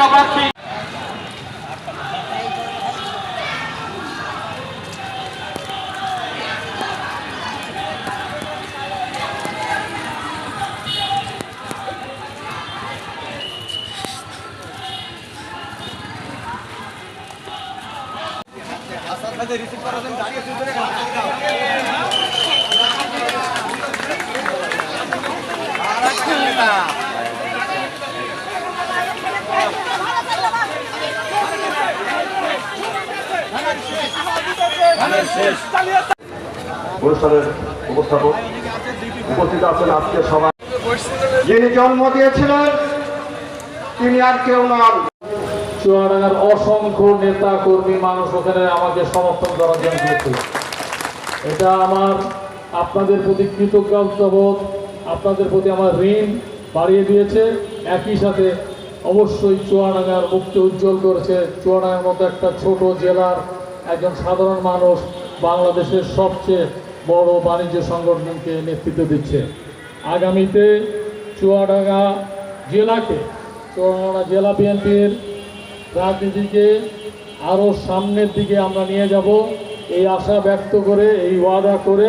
গোটাবাসী receive জন্য দাঁড়িয়ে সুন্দরে আর একটা যিনি জন্ম দিয়েছিলেন, তিনি আর কেউ অসংখ্য নেতা কর্মী মানুষ ওখানে আমাকে সমর্থন করার জন্য এটা আমার, আপনাদের প্রতি কৃতজ্ঞতাবোধ আপনাদের প্রতি আমার ঋণ বাড়িয়ে দিয়েছে। একই সাথে অবশ্যই চুয়াডাঙ্গার মুক্তি উজ্জ্বল করেছে। চুয়াডাঙ্গার মতো একটা ছোট জেলার একজন সাধারণ মানুষ বাংলাদেশের সবচেয়ে বড় বাণিজ্য সংগঠনকে নেতৃত্ব দিচ্ছে। আগামীতে চুয়াডাঙ্গা জেলাকে, চুয়াডাঙ্গা জেলা বিএনপির রাজনীতিকে আরও সামনের দিকে আমরা নিয়ে যাব। এই আশা ব্যক্ত করে, এই ওয়াদা করে